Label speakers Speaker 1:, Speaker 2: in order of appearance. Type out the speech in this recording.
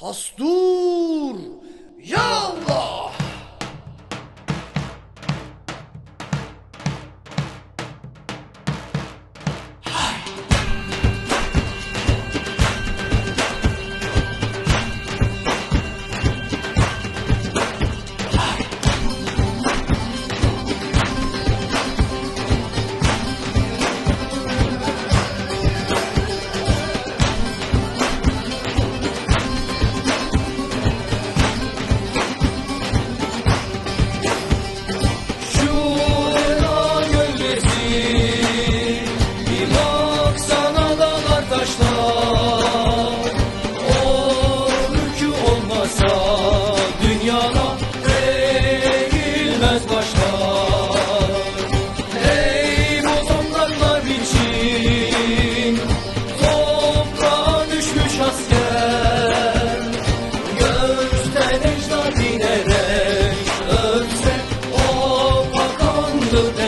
Speaker 1: Hastur! Ya! look